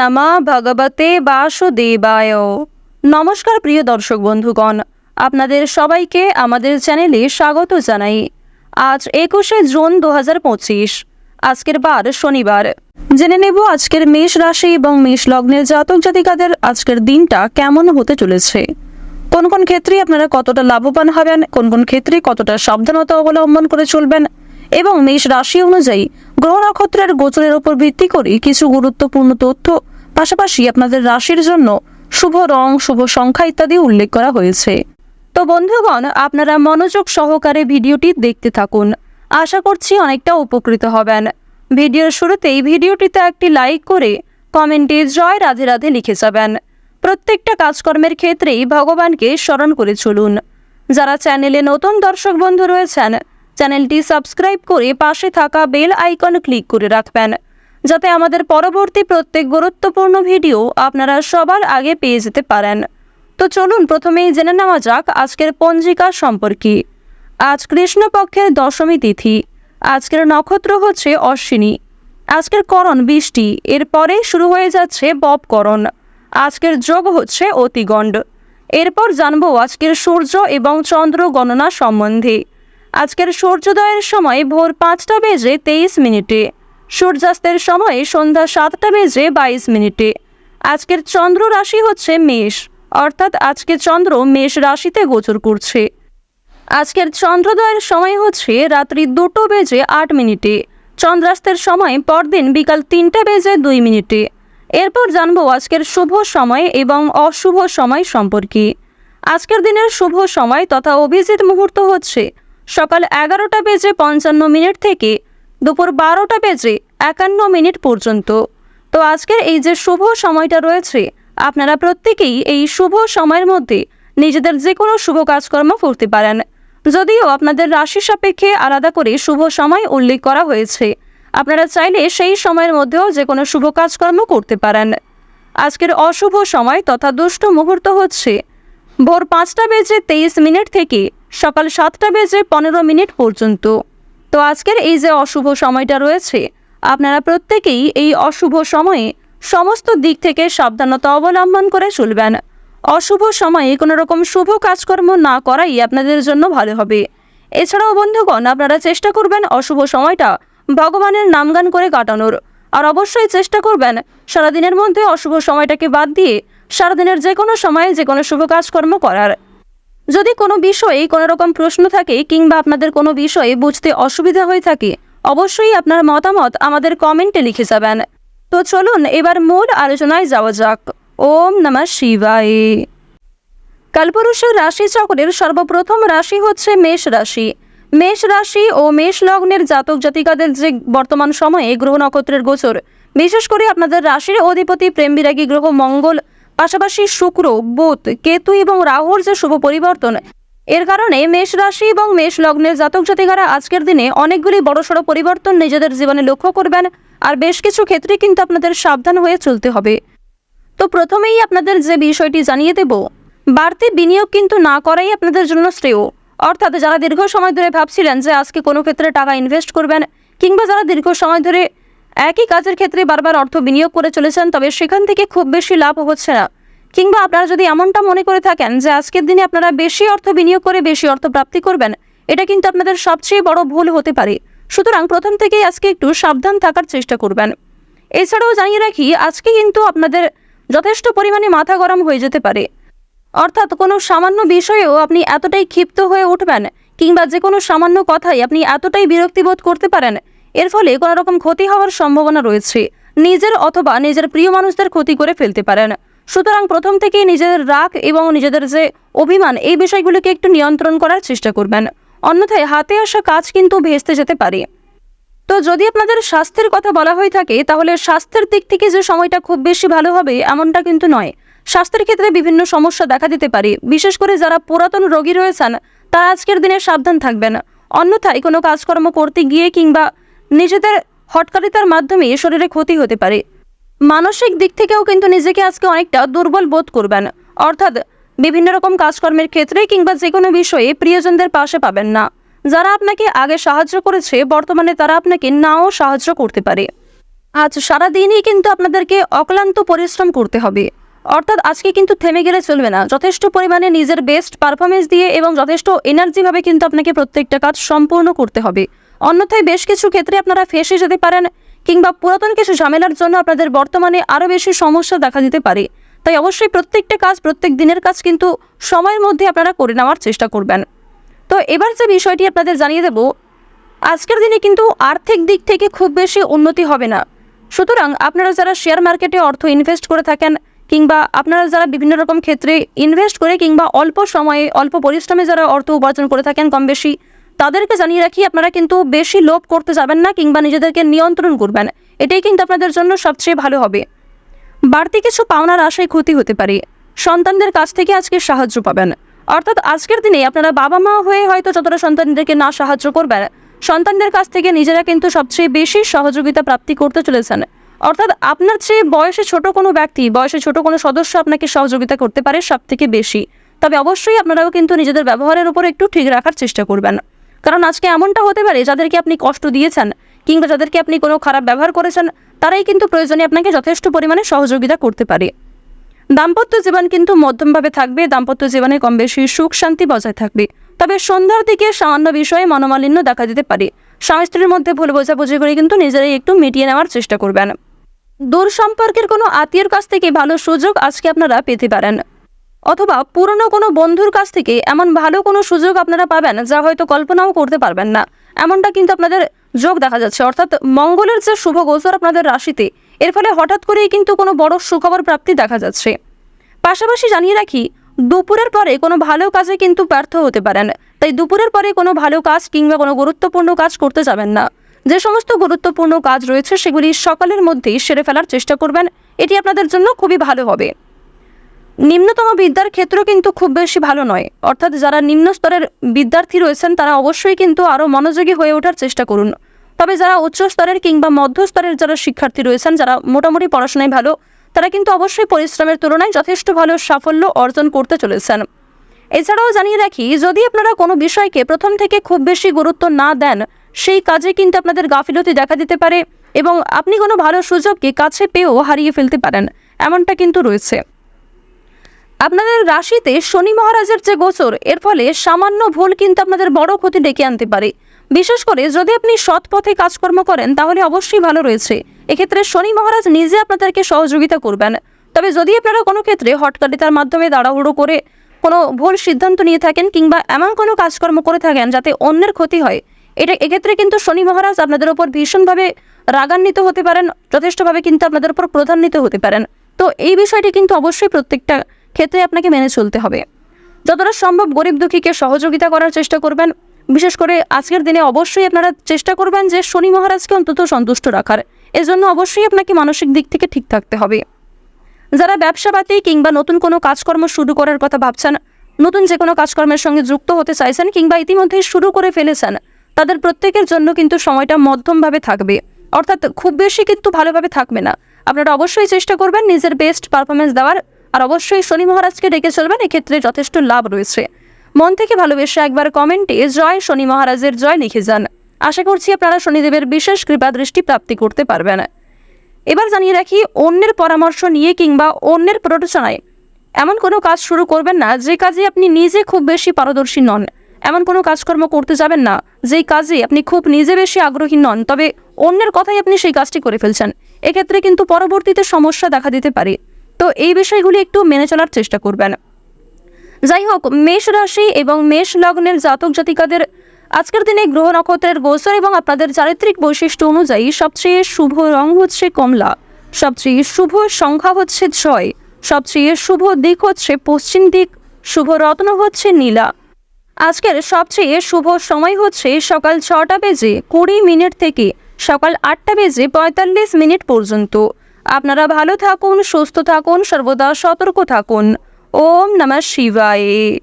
নমা ভগবতে বাসুদেবায়। নমস্কার প্রিয় দর্শক বন্ধুগণ, আপনাদের সবাইকে আমাদের চ্যানেলে স্বাগত জানাই। আজ একুশে জুন দু হাজার পঁচিশ, আজকের বার শনিবার। জেনে নেব আজকের মেষ রাশি এবং মেষ লগ্নের জাতক জাতিকাদের আজকের দিনটা কেমন হতে চলেছে। কোন কোন ক্ষেত্রে আপনারা কতটা লাভবান হবেন, কোন কোন ক্ষেত্রে কতটা সাবধানতা অবলম্বন করে চলবেন এবং মেষ রাশি অনুযায়ী গ্রহ নক্ষত্রের গোচরের উপর ভিত্তি করে কিছু গুরুত্বপূর্ণ তথ্য, পাশাপাশি আপনাদের রাশির জন্য শুভ রং, শুভ সংখ্যা ইত্যাদি উল্লেখ করা হয়েছে। তো বন্ধুগণ, আপনারা মনোযোগ সহকারে ভিডিওটি দেখতে থাকুন। আশা করছি অনেকটা উপকৃত হবেন। ভিডিওর শুরুতেই ভিডিওটিতে একটি লাইক করে কমেন্টে জয় রাধে রাধে লিখে যাবেন। প্রত্যেকটা কাজকর্মের ক্ষেত্রেই ভগবানকে স্মরণ করে চলুন। যারা চ্যানেলে নতুন দর্শক বন্ধু রয়েছেন চ্যানেলটি সাবস্ক্রাইব করে পাশে থাকা বেল আইকন ক্লিক করে রাখবেন, যাতে আমাদের পরবর্তী প্রত্যেক গুরুত্বপূর্ণ ভিডিও আপনারা সবার আগে পেয়ে যেতে পারেন। তো চলুন প্রথমেই জেনে নেওয়া যাক আজকের পঞ্জিকা সম্পর্কে। আজ কৃষ্ণপক্ষের দশমী তিথি, আজকের নক্ষত্র হচ্ছে অশ্বিনী। আজকের করণ বৃষ্টি এরপরে শুরু হয়ে যাচ্ছে বপকরণ আজকের যোগ হচ্ছে অতিগণ্ড। এরপর জানব আজকের সূর্য এবং চন্দ্র গণনা সম্বন্ধে। আজকের সূর্যোদয়ের সময় ভোর পাঁচটা বেজে তেইশ মিনিটে। সূর্যাস্তের সময় সন্ধ্যা সাতটা বেজে বাইশ মিনিটে। আজকের চন্দ্র রাশি হচ্ছে মেষ, অর্থাৎ আজকে চন্দ্র মেষ রাশিতে গোচর করছে। আজকের চন্দ্রোদয়ের সময় হচ্ছে রাত্রি দুটো বেজে আট মিনিটে। চন্দ্রাস্তের সময় পরদিন বিকাল তিনটে বেজে দুই মিনিটে। এরপর জানব আজকের শুভ সময় এবং অশুভ সময় সম্পর্কে। আজকের দিনের শুভ সময় তথা অভিজিৎ মুহূর্ত হচ্ছে সকাল এগারোটা বেজে পঞ্চান্ন মিনিট থেকে দুপুর বারোটা বেজে একান্ন মিনিট পর্যন্ত। তো আজকের এই যে শুভ সময়টা রয়েছে, আপনারা প্রত্যেকেই এই শুভ সময়ের মধ্যে নিজেদের যে কোনো শুভ কাজকর্ম করতে পারেন। যদিও আপনাদের রাশি সাপেক্ষে আলাদা করে শুভ সময় উল্লেখ করা হয়েছে। আপনারা চাইলে সেই সময়ের মধ্যেও যে কোনো শুভ কাজকর্ম করতে পারেন। আজকের অশুভ সময় তথা দুষ্ট মুহূর্ত হচ্ছে ভোর পাঁচটা বেজে তেইশ মিনিট থেকে সকাল সাতটা বেজে পনেরো মিনিট পর্যন্ত। তো আজকের এই যে অশুভ সময়টা রয়েছে, আপনারা প্রত্যেকেই এই অশুভ সময়ে সমস্ত দিক থেকে সাবধানতা অবলম্বন করে চলবেন। অশুভ সময়ে কোনো রকম শুভ কাজকর্ম না করাই আপনাদের জন্য ভালো হবে। এছাড়াও বন্ধুগণ, আপনারা চেষ্টা করবেন অশুভ সময়টা ভগবানের নামগান করে কাটানোর। আর অবশ্যই চেষ্টা করবেন সারাদিনের মধ্যে অশুভ সময়টাকে বাদ দিয়ে সারাদিনের যে কোনো সময়ে যে কোনো শুভ কাজকর্ম করার। যদি কোনো বিষয়ে কোনো রকম প্রশ্ন থাকে কিংবা আপনাদের কোনো বিষয়ে বুঝতে অসুবিধা হয়ে থাকে, অবশ্যই আপনার মতামত আমাদের কমেন্টে লিখে যাবেন। তো চলুন এবার মূল আলোচনায় যাওয়া যাক। ওম নমঃ শিবায়। কালপুরুষের রাশি চক্রের সর্বপ্রথম রাশি হচ্ছে মেষ রাশি। মেষ রাশি ও মেষ লগ্নের জাতক জাতিকাদের যে বর্তমান সময়ে গ্রহ নক্ষত্রের গোচর, বিশেষ করে আপনাদের রাশির অধিপতি প্রেম বিরাগী গ্রহ মঙ্গল পাশাপাশি শুক্র, বুধ, কেতু এবং রাহুর যে শুভ পরিবর্তন, এর কারণে মেষ রাশি এবং মেষ লগ্নের জাতক জাতিকারা আজকের দিনে অনেকগুলি বড়সড় পরিবর্তন নিজেদের জীবনে লক্ষ্য করবেন। আর বেশ কিছু ক্ষেত্রে কিন্তু আপনাদের সাবধান হয়ে চলতে হবে। তো প্রথমেই আপনাদের যে বিষয়টি জানিয়ে দেব, বাড়তি বিনিয়োগ কিন্তু না করাই আপনাদের জন্য শ্রেয়। অর্থাৎ যারা দীর্ঘ সময় ধরে ভাবছিলেন যে আজকে কোনো ক্ষেত্রে টাকা ইনভেস্ট করবেন কিংবা যারা দীর্ঘ সময় ধরে একই কাজের ক্ষেত্রে বারবার অর্থ বিনিয়োগ করে চলেছেন, তবে সেখান থেকে খুব বেশি লাভ হচ্ছে না। কিংবা আপনারা যদি এমনটা মনে করে থাকেন যে আজকের দিনে আপনারা বেশি অর্থ বিনিয়োগ করে বেশি অর্থ প্রাপ্তি করবেন, এটা কিন্তু আপনাদের সবচেয়ে বড় ভুল হতে পারে। সুতরাং প্রথম থেকেই আজকে একটু সাবধান থাকার চেষ্টা করবেন। এছাড়াও জানিয়ে রাখি, আজকে কিন্তু আপনাদের যথেষ্ট পরিমাণে মাথা গরম হয়ে যেতে পারে। অর্থাৎ কোনো সামান্য বিষয়েও আপনি এতটাই ক্ষিপ্ত হয়ে উঠবেন, কিংবা যে কোনো সামান্য কথাই আপনি এতটাই বিরক্তিবোধ করতে পারেন এর ফলে কোনো রকম ক্ষতি হওয়ার সম্ভাবনা রয়েছে। নিজের অথবা নিজের প্রিয় মানুষদের ক্ষতি করে ফেলতে পারেন। সুতরাং প্রথম থেকেই নিজেদের রাগ এবং নিজেদের যে অভিমান, এই বিষয়গুলিকে একটু নিয়ন্ত্রণ করার চেষ্টা করবেন। অন্যথায় হাতে আসা কাজ কিন্তু ভেস্তে যেতে পারে। তো যদি আপনাদের স্বাস্থ্যের কথা বলা হয়ে থাকে, তাহলে স্বাস্থ্যের দিক থেকে যে সময়টা খুব বেশি ভালো হবে, এমনটা কিন্তু নয়। স্বাস্থ্যের ক্ষেত্রে বিভিন্ন সমস্যা দেখা দিতে পারে। বিশেষ করে যারা পুরাতন রোগী রয়েছেন, তারা আজকের দিনে সাবধান থাকবেন। অন্যথায় কোনো কাজকর্ম করতে গিয়ে কিংবা নিজেদের হটকারিতার মাধ্যমে শরীরে ক্ষতি হতে পারে। মানসিক দিক থেকেও কিন্তু নিজেকে আজকে অনেকটা দুর্বল বোধ করবেন। অর্থাৎ বিভিন্ন রকম কাজকর্মের ক্ষেত্রে কিংবা যে কোনো বিষয়ে প্রিয়জনদের পাশে পাবেন না। যারা আপনাকে আগে সাহায্য করেছে, বর্তমানে তারা আপনাকে নাও সাহায্য করতে পারে। আজ সারাদিনই কিন্তু আপনাদেরকে অক্লান্ত পরিশ্রম করতে হবে। অর্থাৎ আজকে কিন্তু থেমে গেলে চলবে না। যথেষ্ট পরিমাণে নিজের বেস্ট পারফরমেন্স দিয়ে এবং যথেষ্ট এনার্জিভাবে কিন্তু আপনাকে প্রত্যেকটা কাজ সম্পূর্ণ করতে হবে। অন্যথায় বেশ কিছু ক্ষেত্রে আপনারা ফেসে যেতে পারেন কিংবা পুরাতন কিছু ঝামেলার জন্য আপনাদের বর্তমানে আরও বেশি সমস্যা দেখা দিতে পারে। তাই অবশ্যই প্রত্যেকটা কাজ, প্রত্যেক দিনের কাজ কিন্তু সময়ের মধ্যে আপনারা করে নেওয়ার চেষ্টা করবেন। তো এবার যে বিষয়টি আপনাদের জানিয়ে দেব, আজকের দিনে কিন্তু আর্থিক দিক থেকে খুব বেশি উন্নতি হবে না। সুতরাং আপনারা যারা শেয়ার মার্কেটে অর্থ ইনভেস্ট করে থাকেন কিংবা আপনারা যারা বিভিন্ন রকম ক্ষেত্রে ইনভেস্ট করে কিংবা অল্প সময়ে, অল্প পরিশ্রমে যারা অর্থ উপার্জন করে থাকেন কম বেশি তাদেরকে জানিয়ে রাখি, আপনারা কিন্তু বেশি লোভ করতে যাবেন না কিংবা নিজেদেরকে নিয়ন্ত্রণ করবেন। এটাই কিন্তু আপনাদের জন্য সবচেয়ে ভালো হবে। বাড়তি কিছু পাওনার আশায় ক্ষতি হতে পারে। সন্তানদের কাছ থেকে আজকে সাহায্য পাবেন। অর্থাৎ আজকের দিনে আপনারা বাবা মা হয়ে হয়তো যতটা সন্তানদেরকে না সাহায্য করবেন, সন্তানদের কাছ থেকে নিজেরা কিন্তু সবচেয়ে বেশি সহযোগিতা প্রাপ্তি করতে চলেছেন। অর্থাৎ আপনার চেয়ে বয়সে ছোট কোনো ব্যক্তি, বয়সে ছোট কোনো সদস্য আপনাকে সহযোগিতা করতে পারে সব থেকে বেশি। তবে অবশ্যই আপনারাও কিন্তু নিজেদের ব্যবহারের উপর একটু ঠিক রাখার চেষ্টা করবেন। কারণ আজকে এমনটা হতে পারে, যাদেরকে আপনি কষ্ট দিয়েছেন কিংবা যাদেরকে আপনি কোনো খারাপ ব্যবহার করেছেন, তারাই কিন্তু প্রয়োজনে আপনাকে যথেষ্ট পরিমাণে সহযোগিতা করতে পারে। দাম্পত্য জীবন কিন্তু মধ্যমভাবে থাকবে, দাম্পত্য জীবনে কম বেশি সুখ শান্তি বজায় থাকবে। তবে সন্ধ্যার দিকে সামান্য বিষয়ে মনোমালিন্য দেখা দিতে পারে। স্বামী স্ত্রীর মধ্যে ভুল বোঝাবুঝি করে কিন্তু নিজেরাই একটু মিটিয়ে নেওয়ার চেষ্টা করবেন। দূর সম্পর্কের কোনো আত্মীয়র কাছ থেকে ভালো সুযোগ আজকে আপনারা পেতে পারেন। অথবা পুরনো কোনো বন্ধুর কাছ থেকে এমন ভালো কোনো সুযোগ আপনারা পাবেন যা হয়তো কল্পনাও করতে পারবেন না। এমনটা কিন্তু আপনাদের যোগ দেখা যাচ্ছে। অর্থাৎ মঙ্গলের যে শুভ গোচর আপনাদের রাশিতে, এর ফলে হঠাৎ করেই কিন্তু কোনো বড় সুখবর প্রাপ্তি দেখা যাচ্ছে। পাশাপাশি জানিয়ে রাখি, দুপুরের পরে কোনো ভালো কাজে কিন্তু ব্যর্থ হতে পারেন। তাই দুপুরের পরে কোনো ভালো কাজ কিংবা কোনো গুরুত্বপূর্ণ কাজ করতে যাবেন না। যে সমস্ত গুরুত্বপূর্ণ কাজ রয়েছে, সেগুলি সকালের মধ্যেই সেরে ফেলার চেষ্টা করবেন। এটি আপনাদের জন্য খুবই ভালো হবে। নিম্নতম বিদ্যার ক্ষেত্র কিন্তু খুব বেশি ভালো নয়। অর্থাৎ যারা নিম্ন স্তরের বিদ্যার্থী রয়েছেন, তারা অবশ্যই কিন্তু আরও মনোযোগী হয়ে ওঠার চেষ্টা করুন। তবে যারা উচ্চ স্তরের কিংবা মধ্য স্তরের যারা শিক্ষার্থী রয়েছেন, যারা মোটামুটি পড়াশোনায় ভালো, তারা কিন্তু অবশ্যই পরিশ্রমের তুলনায় যথেষ্ট ভালো সাফল্য অর্জন করতে চলেছেন। এছাড়াও জানিয়ে রাখি, যদি আপনারা কোনো বিষয়কে প্রথম থেকে খুব বেশি গুরুত্ব না দেন, সেই কাজে কিন্তু আপনাদের গাফিলতি দেখা দিতে পারে এবং আপনি কোনো ভালো সুযোগকে কাছে পেয়েও হারিয়ে ফেলতে পারেন, এমনটা কিন্তু রয়েছে। আপনাদের রাশিতে শনি মহারাজের যে গোচর, এর ফলে সামান্য ভুল কিন্তু আপনাদের বড় ক্ষতি ডেকে আনতে পারে। বিশেষ করে যদি আপনি সৎ পথে কাজকর্ম করেন, তাহলে অবশ্যই ভালো রয়েছে। এক্ষেত্রে শনি মহারাজ নিজে আপনাদেরকে সহযোগিতা করবেন। তবে যদি আপনারা কোনো ক্ষেত্রে হটকারিতার মাধ্যমে তাড়াহুড়ো করে কোনো ভুল সিদ্ধান্ত নিয়ে থাকেন কিংবা এমন কোনো কাজকর্ম করে থাকেন যাতে অন্যের ক্ষতি হয়, এটা এক্ষেত্রে কিন্তু শনি মহারাজ আপনাদের ওপর ভীষণভাবে রাগান্বিত হতে পারেন, যথেষ্টভাবে কিন্তু আপনাদের উপর প্রধান্বিত হতে পারেন। তো এই বিষয়টি কিন্তু অবশ্যই প্রত্যেকটা ক্ষেত্রে আপনাকে মেনে চলতে হবে। যতটা সম্ভব গরিব দুঃখীকে সহযোগিতা করার চেষ্টা করবেন। বিশেষ করে আজকের দিনে অবশ্যই আপনারা চেষ্টা করবেন যে শনি মহারাজকে অন্তত সন্তুষ্ট রাখার। এজন্য অবশ্যই আপনাকে মানসিক দিক থেকে ঠিক থাকতে হবে। যারা ব্যবসাপাতি কিংবা নতুন কোনো কাজকর্ম শুরু করার কথা ভাবছেন, নতুন যে কোনো কাজকর্মের সঙ্গে যুক্ত হতে চাইছেন কিংবা ইতিমধ্যেই শুরু করে ফেলেছেন, তাদের প্রত্যেকের জন্য কিন্তু সময়টা মধ্যমভাবে থাকবে। অর্থাৎ খুব বেশি কিন্তু ভালোভাবে থাকবে না। আপনারা অবশ্যই চেষ্টা করবেন নিজের বেস্ট পারফরমেন্স দেওয়ার। আর অবশ্যই শনি মহারাজকে ডেকে চলবেন, এক্ষেত্রে যথেষ্ট লাভ রয়েছে। মন থেকে ভালোবেসে একবার কমেন্টে, জয় শনি মহারাজের, জয় লিখে যান। আশা করছি আপনারা শনিদেবের বিশেষ কৃপা দৃষ্টি প্রাপ্তি করতে পারবেন। এবার জানিয়ে রাখি, অন্যের পরামর্শ নিয়ে কিংবা অন্যের প্ররোচনায় এমন কোনো কাজ শুরু করবেন না, যে কাজে আপনি নিজে খুব বেশি পারদর্শী নন। এমন কোনো কাজকর্ম করতে যাবেন না যেই কাজে আপনি খুব নিজে বেশি আগ্রহী নন, তবে অন্যের কথাই আপনি সেই কাজটি করে ফেলছেন। এক্ষেত্রে কিন্তু পরবর্তীতে সমস্যা দেখা দিতে পারে। তো এই বিষয়গুলি একটু মেনে চলার চেষ্টা করবেন। যাই হোক, মেষ রাশি এবং মেষ লগ্নের জাতক জাতিকাদের আজকের দিনে গ্রহ নক্ষত্রের গোচর এবং আপনাদের চারিত্রিক বৈশিষ্ট্য অনুযায়ী সবচেয়ে শুভ রং হচ্ছে কমলা, সবচেয়ে শুভ সংখ্যা হচ্ছে ছয়, সবচেয়ে শুভ দিক হচ্ছে পশ্চিম দিক, শুভ রত্ন হচ্ছে নীলা। আজকের সবচেয়ে শুভ সময় হচ্ছে সকাল ছটা বেজে কুড়ি মিনিট থেকে সকাল আটটা বেজে পঁয়তাল্লিশ মিনিট পর্যন্ত। আপনারা ভালো থাকুন সুস্থ থাকুন সর্বদা সতর্ক থাকুন। ওম নমঃ শিবায়।